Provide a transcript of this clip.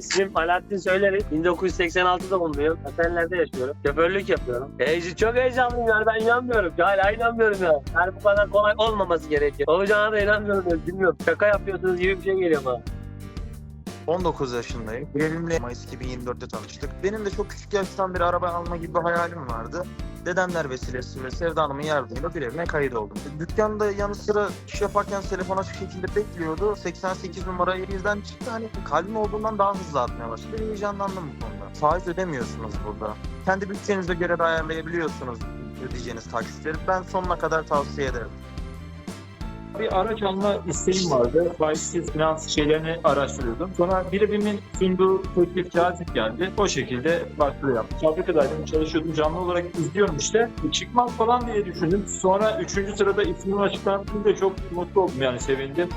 İsmim Alaaddin Söyleri. 1986'da doğumluyum. Atenler'de yaşıyorum. Şoförlük yapıyorum. Heyecan, çok heyecanlıyım yani ben inanmıyorum. Hala inanmıyorum ya. Yani bu kadar kolay olmaması gerekiyor. Olacağına da inanmıyorum. Bilmiyorum. Şaka yapıyorsunuz gibi bir şey geliyor bana. 19 yaşındayım. Benimle Mayıs 2024'te tanıştık. Benim de çok küçük yaştan bir araba alma gibi bir hayalim vardı. Dedemler vesilesiyle Sevda Hanım'ın yardımıyla bir evine kaydoldum. Dükkanda yanı sıra iş yaparken telefon açık şekilde bekliyordu. 88 numarayı bizden çıktı. Hani kalbim olduğundan daha hızlı atmaya başladı. Heyecanlandım bu konuda. Faiz ödemiyorsunuz burada. Kendi bütçenize göre de ayarlayabiliyorsunuz ödeyeceğiniz taksitleri. Ben sonuna kadar tavsiye ederim. Bir araç alma isteğim vardı. Faizsiz finans şeylerini araştırıyordum. Sonra birimin sunduğu teklif cazip geldi. O şekilde başvuru yaptım. Fabrikadaydım, çalışıyordum. Canlı olarak izliyorum işte. Çıkmaz falan diye düşündüm. Sonra üçüncü sırada ismim açıklandığında çok mutlu oldum yani sevindim.